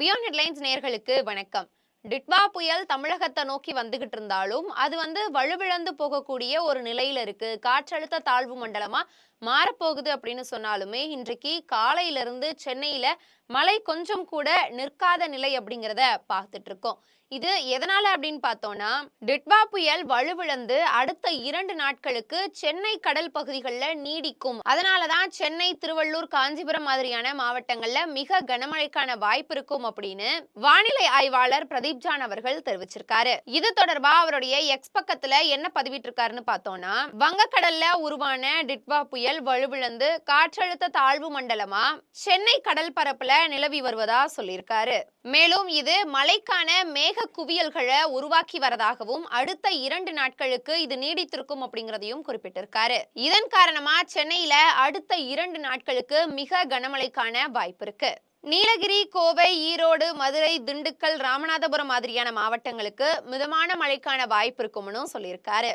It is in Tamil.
பியாண்ட் ஹெட்லைன்ஸ் நேர்களுக்கு வணக்கம். டிட்வா புயல் தமிழகத்தை நோக்கி வந்துகிட்டு இருந்தாலும் அது வந்து வலுவிழந்து போகக்கூடிய ஒரு நிலையில இருக்கு. காற்றழுத்த தாழ்வு மண்டலமா மாறப்போகுது அப்படின்னு சொன்னாலுமே இன்றைக்கு காலையில இருந்து சென்னையில மழை கொஞ்சம் கூட நிற்காத நிலை அப்படிங்கிறத பார்த்துட்டு இருக்கோம் இது எதனால அப்படின்னு பார்த்தோம்னா டிட்வா புயல் வலுவிழந்து அடுத்த இரண்டு நாட்களுக்கு சென்னை கடல் பகுதிகளில் நீடிக்கும். அதனாலதான் சென்னை திருவள்ளூர் காஞ்சிபுரம் மாதிரியான மாவட்டங்கள்ல மிக கனமழைக்கான வாய்ப்பு இருக்கும் அப்படின்னு வானிலை ஆய்வாளர் பிரதீப் ஜான் அவர்கள் தெரிவிச்சிருக்காரு. இது தொடர்பா அவருடைய எக்ஸ் பக்கத்துல என்ன பதிவிட்டிருக்காருன்னு பார்த்தோம்னா வங்கக்கடல்ல உருவான டிட்வா புயல் வலுவிழந்து காற்றழுத்த தாழ்வு மண்டலமா சென்னை கடல் பரப்புல நிலவி வருவதா சொல்லியிருக்காரு. மேலும் இது மழைக்கான மேக குவியல்களை உருவாக்கி வரதாகவும் அடுத்த இரண்டு நாட்களுக்கு இது நீடித்திருக்கும் அப்படிங்கிறதையும் குறிப்பிட்டிருக்காரு. இதன் காரணமா சென்னையில அடுத்த இரண்டு நாட்களுக்கு மிக கனமழைக்கான வாய்ப்பு இருக்கு. நீலகிரி கோவை ஈரோடு மதுரை திண்டுக்கல் ராமநாதபுரம் மாதிரியான மாவட்டங்களுக்கு மிதமான மழைக்கான வாய்ப்பு இருக்கும்னு சொல்லியிருக்காரு.